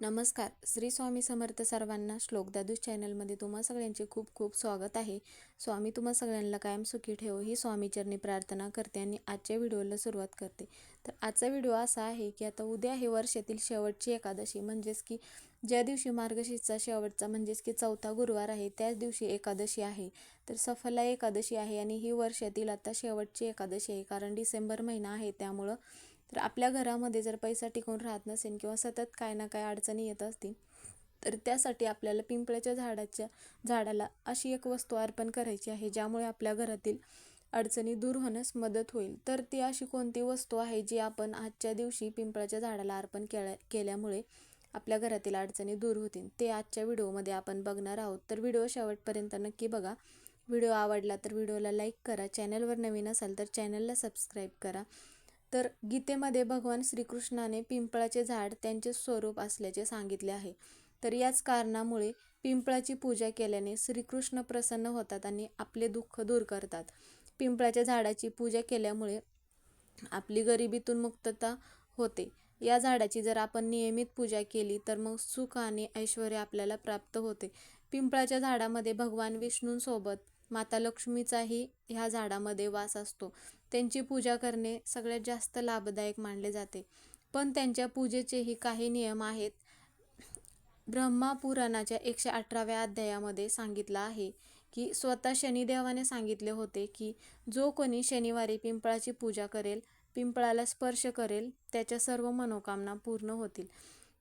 नमस्कार. श्री स्वामी समर्थ सर्वांना श्लोक दादूस चॅनलमध्ये तुम्हा सगळ्यांचे खूप खूप स्वागत आहे. स्वामी तुम्हा सगळ्यांना कायम सुखी ठेव ही स्वामीचरणी प्रार्थना करते आणि आजच्या व्हिडिओला सुरुवात करते. तर आजचा व्हिडिओ असा आहे की आता उद्या हे वर्षातील शेवटची एकादशी म्हणजेच की ज्या दिवशी मार्गशीर्षचा शेवटचा म्हणजेच की चौथा गुरुवार आहे त्याच दिवशी एकादशी आहे. तर सफला एकादशी आहे आणि ही वर्षातील आता शेवटची एकादशी आहे कारण डिसेंबर महिना आहे त्यामुळं तर आपल्या घरामध्ये जर पैसा टिकून राहत नसेल किंवा सतत काय ना काय अडचणी येत असतील तर त्यासाठी आपल्याला पिंपळाच्या झाडाच्या झाडाला अशी एक वस्तू अर्पण करायची आहे ज्यामुळे आपल्या घरातील अडचणी दूर होण्यास मदत होईल. तर ती अशी कोणती वस्तू आहे जी आपण आजच्या दिवशी पिंपळाच्या झाडाला अर्पण केल्या केल्यामुळे आपल्या घरातील अडचणी दूर होतील? ते आजच्या व्हिडिओमध्ये आपण बघणार आहोत. तर व्हिडिओ शेवटपर्यंत नक्की बघा. व्हिडिओ आवडला तर व्हिडिओला लाईक करा. चॅनलवर नवीन असाल तर चॅनलला सबस्क्राईब करा. तर गीतेमध्ये भगवान श्रीकृष्णाने पिंपळाचे झाड त्यांचे स्वरूप असल्याचे सांगितले आहे. तर याच कारणामुळे पिंपळाची पूजा केल्याने श्रीकृष्ण प्रसन्न होतात आणि आपले दुःख दूर करतात. पिंपळाच्या झाडाची पूजा केल्यामुळे आपली गरिबीतून मुक्तता होते. या झाडाची जर आपण नियमित पूजा केली तर मग सुख आणि ऐश्वर आपल्याला प्राप्त होते. पिंपळाच्या झाडामध्ये भगवान विष्णूंसोबत माता लक्ष्मीचाही ह्या झाडामध्ये वास असतो. त्यांची पूजा करणे सगळ्यात जास्त लाभदायक मानले जाते. पण त्यांच्या पूजेचेही काही नियम आहेत. ब्रह्मा पुराणाच्या एकशे अठराव्या अध्यायामध्ये सांगितलं आहे की स्वतः शनिदेवाने सांगितले होते की जो कोणी शनिवारी पिंपळाची पूजा करेल पिंपळाला स्पर्श करेल त्याच्या सर्व मनोकामना पूर्ण होतील.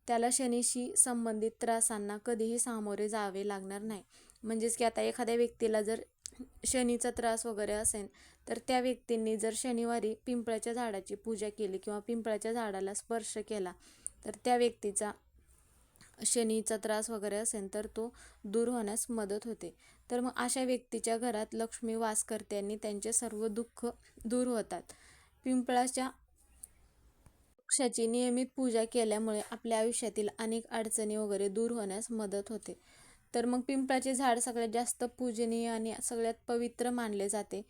त्याला शनीशी संबंधित त्रासांना कधीही सामोरे जावे लागणार नाही. म्हणजेच की आता एखाद्या व्यक्तीला जर शनीचा त्रास वगैरे असेल तर त्या व्यक्तींनी जर शनिवारी पिंपळाच्या झाडाची पूजा केली किंवा पिंपळाच्या झाडाला स्पर्श केला तर त्या व्यक्तीचा शनीचा त्रास वगैरे असेल तर तो दूर होण्यास मदत होते. तर मग अशा व्यक्तीच्या घरात लक्ष्मी वास करते आणि त्यांचे सर्व दुःख दूर होतात. पिंपळाच्या वृक्षाची नियमित पूजा केल्यामुळे आपल्या आयुष्यातील अनेक अडचणी वगैरे दूर होण्यास मदत होते. तर मग पिंपळाचे झाड सगळ्यात जास्त पूजनीय आणि सगळ्यात पवित्र मानले जाते.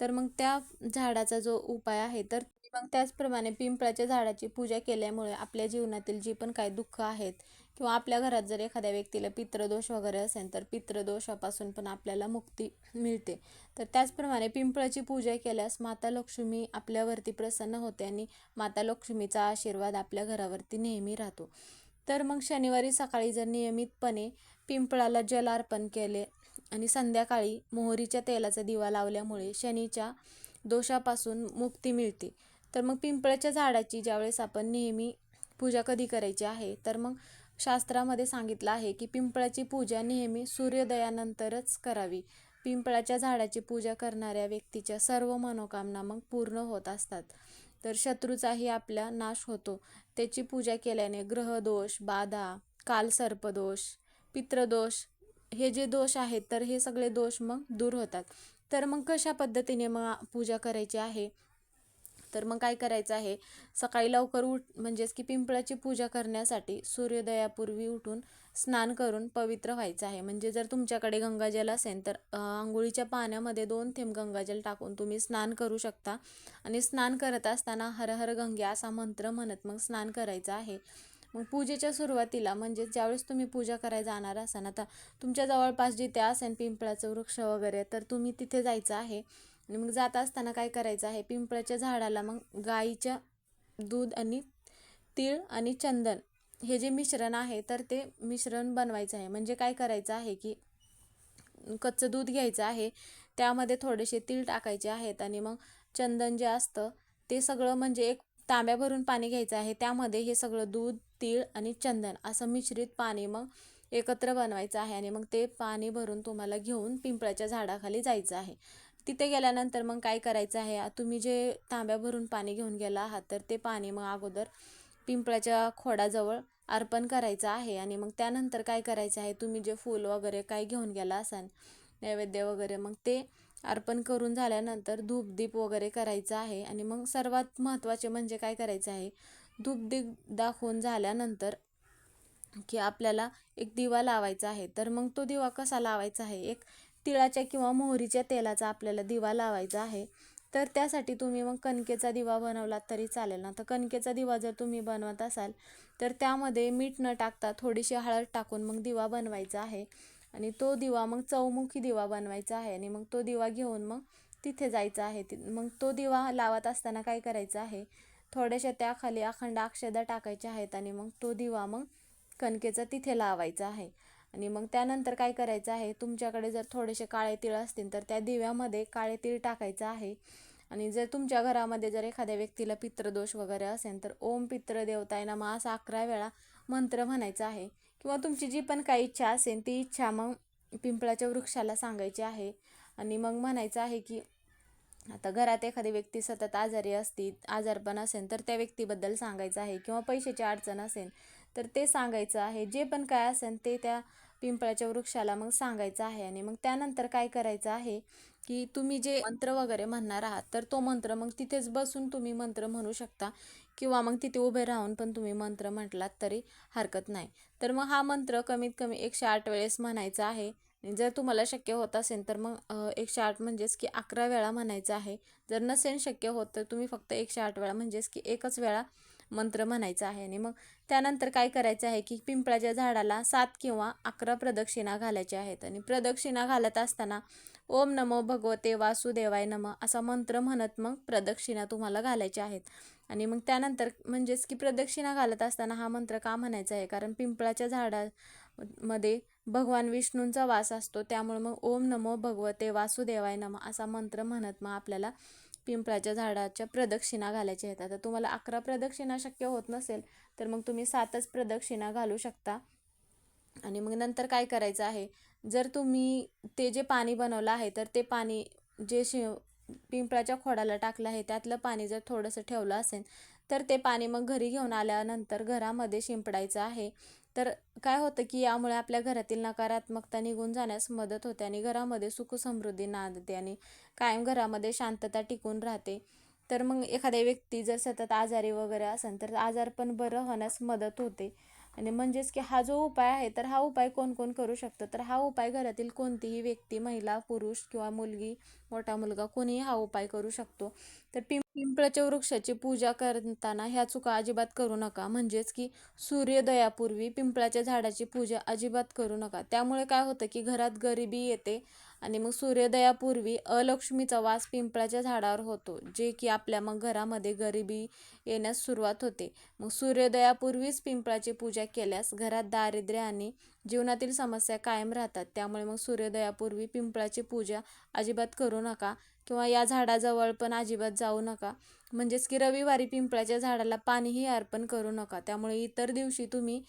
तर मग त्या झाडाचा जो उपाय आहे तर मग त्याचप्रमाणे पिंपळाच्या झाडाची पूजा केल्यामुळे आपल्या जीवनातील जी पण काही दुःख आहेत किंवा आपल्या घरात जर एखाद्या व्यक्तीला पित्रदोष वगैरे असेल तर पित्रदोषापासून पण आपल्याला मुक्ती मिळते. तर त्याचप्रमाणे पिंपळाची पूजा केल्यास माता लक्ष्मी आपल्यावरती प्रसन्न होते आणि माता लक्ष्मीचा आशीर्वाद आपल्या घरावरती नेहमी राहतो. तर मग शनिवारी सकाळी जर नियमितपणे पिंपळाला जल अर्पण केले आणि संध्याकाळी मोहरीच्या तेलाचा दिवा लावल्यामुळे शनीच्या दोषापासून मुक्ती मिळते. तर मग पिंपळाच्या झाडाची ज्यावेळेस आपण नेहमी पूजा कधी करायची आहे तर मग शास्त्रामध्ये सांगितलं आहे की पिंपळाची पूजा नेहमी सूर्योदयानंतरच करावी. पिंपळाच्या झाडाची पूजा करणाऱ्या व्यक्तीच्या सर्व मनोकामना मग पूर्ण होत असतात. तर शत्रूचाही आपला नाश होतो. त्याची पूजा केल्याने ग्रहदोष बाधा कालसर्पदोष पित्रदोष हे जे दोष आहेत तर हे सगळे दोष मग दूर होतात. तर मग कशा पद्धतीने मग पूजा करायची आहे? तर मग काय करायचं आहे? सकाळी लवकर उठ म्हणजेच की पिंपळाची पूजा करण्यासाठी सूर्योदयापूर्वी उठून स्नान करून पवित्र व्हायचं आहे. म्हणजे जर तुमच्याकडे गंगाजल असेल तर आंघोळीच्या पाण्यामध्ये दोन थेंब गंगाजल टाकून तुम्ही स्नान करू शकता. आणि स्नान करत असताना हर हर गंगे असा मंत्र म्हणत मग स्नान करायचं आहे. मग पूजेच्या सुरुवातीला म्हणजे ज्यावेळेस तुम्ही पूजा करायला जाणार असाल आता तुमच्या जवळपास जिथे असेल पिंपळाचं वृक्ष वगैरे तर तुम्ही तिथे जायचं आहे. आणि मग जात असताना काय करायचं आहे? पिंपळाच्या झाडाला मग गाईच्या दूध आणि तीळ आणि चंदन हे जे मिश्रण आहे तर ते मिश्रण बनवायचं आहे. म्हणजे काय करायचं आहे की कच्चं दूध घ्यायचं आहे त्यामध्ये थोडेसे तीळ टाकायचे आहेत आणि मग चंदन जे असतं ते सगळं म्हणजे एक तांब्या भरून पाणी घ्यायचं आहे. त्यामध्ये हे सगळं दूध तीळ आणि चंदन असं मिश्रित पाणी मग एकत्र बनवायचं आहे आणि मग ते पाणी भरून तुम्हाला घेऊन पिंपळाच्या झाडाखाली जायचं आहे. तिथे गेल्यानंतर मग काय करायचं आहे? तुम्ही जे तांब्या भरून पाणी घेऊन गेला आहात तर ते पाणी मग अगोदर पिंपळाच्या खोडाजवळ अर्पण करायचं आहे आणि मग त्यानंतर काय करायचं आहे? तुम्ही जे फूल वगैरे काय घेऊन गेला असाल नैवेद्य वगैरे मग ते अर्पण करून झाल्यानंतर धूपदीप वगैरे करायचं आहे. आणि मग सर्वात महत्त्वाचे म्हणजे काय करायचं आहे? धूपदीप दाखवून झाल्यानंतर की आपल्याला एक दिवा लावायचा आहे. तर मग तो दिवा कसा लावायचा आहे? एक तिळाच्या किंवा मोहरीच्या तेलाचा आपल्याला दिवा लावायचा आहे. तर त्यासाठी तुम्ही मग कणकेचा दिवा बनवलात तरी चालेल. ना तर कणकेचा दिवा जर तुम्ही बनवत असाल तर त्यामध्ये मीठ न टाकता थोडीशी हळद टाकून मग दिवा बनवायचा आहे. आणि तो दिवा मग चौमुखी दिवा बनवायचा आहे आणि मग तो दिवा घेऊन मग तिथे जायचं आहे. ति मग तो दिवा लावत असताना काय करायचं आहे? थोड्याशा त्याखाली अखंड अक्षदा टाकायच्या आहेत आणि मग तो दिवा मग कणकेचा तिथे लावायचा आहे. आणि मग त्यानंतर काय करायचं आहे? तुमच्याकडे जर थोडेसे काळे तीळ असतील तर त्या दिव्यामध्ये काळे तीळ टाकायचं आहे. आणि जर तुमच्या घरामध्ये जर एखाद्या व्यक्तीला पित्रदोष वगैरे असेल तर ओम पित्रदेवताय नमा असा अकरा वेळा मंत्र म्हणायचा आहे. किंवा तुमची जी पण काही इच्छा असेल ती इच्छा मग पिंपळाच्या वृक्षाला सांगायची आहे. आणि मग म्हणायचं आहे की आता घरात एखादी व्यक्ती सतत आजारी असती आजारपण असेल तर त्या व्यक्तीबद्दल सांगायचं आहे. किंवा पैशाची अडचण असेल तर ते सांगायचं आहे. जे पण काय असेल ते त्या पिंपळाच्या वृक्षाला मग सांगायचं आहे. आणि मग त्यानंतर काय करायचं आहे की तुम्ही जे मंत्र वगैरे म्हणणार आहात तर तो मंत्र मग तिथेच बसून तुम्ही मंत्र म्हणू शकता. किंवा मग तिथे उभे राहून पण तुम्ही मंत्र म्हटलात तरी हरकत नाही. तर मग हा मंत्र कमीत कमी एकशे आठ वेळेस म्हणायचा आहे. जर तुम्हाला शक्य होत असेल तर मग एकशे आठ म्हणजेच की अकरा वेळा म्हणायचं आहे. जर नसेल शक्य होत तर तुम्ही फक्त एकशे आठ वेळा म्हणजेच की एकच वेळा मंत्र म्हणायचा आहे. आणि मग त्यानंतर काय करायचं आहे की पिंपळाच्या झाडाला सात किंवा अकरा प्रदक्षिणा घालायच्या आहेत. आणि प्रदक्षिणा घालत असताना ओम नमो भगवते वासुदेवाय नम असा मंत्र म्हणत मग प्रदक्षिणा तुम्हाला घालायच्या आहेत. आणि मग त्यानंतर म्हणजेच की प्रदक्षिणा घालत असताना हा मंत्र का म्हणायचा आहे? कारण पिंपळाच्या झाडामध्ये भगवान विष्णूंचा वास असतो. त्यामुळे मग ओम नमो भगवते वासुदेवाय नम असा मंत्र म्हणत मग आपल्याला पिंपळाच्या झाडाच्या प्रदक्षिणा घालायच्या आहेत. आता तुम्हाला अकरा प्रदक्षिणा शक्य होत नसेल तर मग तुम्ही सातच प्रदक्षिणा घालू शकता. आणि मग नंतर काय करायचं आहे? जर तुम्ही ते जे पाणी बनवलं आहे तर ते पाणी जे शि पिंपळाच्या खोडाला टाकलं आहे त्यातलं पाणी जर थोडंसं ठेवलं असेल तर ते पाणी मग घरी घेऊन आल्यानंतर घरामध्ये शिंपडायचं आहे. तर काय होतं की यामुळे आपल्या घरातील नकारात्मकता निघून जाण्यास मदत होते आणि घरामध्ये सुखसमृद्धी नांदते आणि कायम घरामध्ये शांतता टिकून राहते. तर मग एखाद्या व्यक्ती जर सतत आजारी वगैरे असेल तर आजार पण बरं होण्यास मदत होते. आणि म्हणजेच की हा जो उपाय आहे तर हा उपाय कोण कोण करू शकतं? तर हा उपाय घरातील कोणतीही व्यक्ती महिला पुरुष किंवा मुलगी मोठा मुलगा कोणीही हा उपाय करू शकतो. तर पिं पिंपळाच्या वृक्षाची पूजा करताना ह्या चुका अजिबात करू नका. म्हणजेच की सूर्योदयापूर्वी पिंपळाच्या झाडाची पूजा अजिबात करू नका. त्यामुळे काय होतं की घरात गरिबी येते आणि मग सूर्योदयापूर्वी अलक्ष्मीचा वास पिंपळाच्या झाडावर होतो जे की आपल्या मग घरामध्ये गरिबी येण्यास सुरुवात होते. मग सूर्योदयापूर्वीच पिंपळाची पूजा केल्यास घरात दारिद्र्य आणि जीवनातील समस्या कायम राहतात. त्यामुळे मग सूर्योदयापूर्वी पिंपळाची पूजा अजिबात करू नका किंवा या झाडाजवळ पण अजिबात जाऊ नका. म्हणजेच की रविवारी पिंपळाच्या झाडाला पाणीही अर्पण करू नका. त्यामुळे इतर दिवशी तुम्ही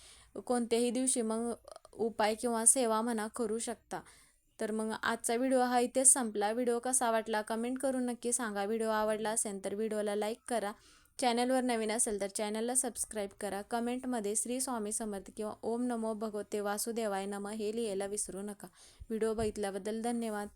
कोणत्याही दिवशी मग उपाय किंवा सेवा म्हणा करू शकता. तर मग आजचा व्हिडिओ हा इथेच संपला. व्हिडिओ कसा वाटला कमेंट करून नक्की सांगा. व्हिडिओ आवडला असेल तर व्हिडिओला लाईक करा. चॅनलवर नवीन असेल तर चॅनलला सबस्क्राईब करा. कमेंटमध्ये श्री स्वामी समर्थ किंवा ओम नमो भगवते वासुदेवाय नम हे लिहायला विसरू नका. व्हिडिओ बघितल्याबद्दल धन्यवाद.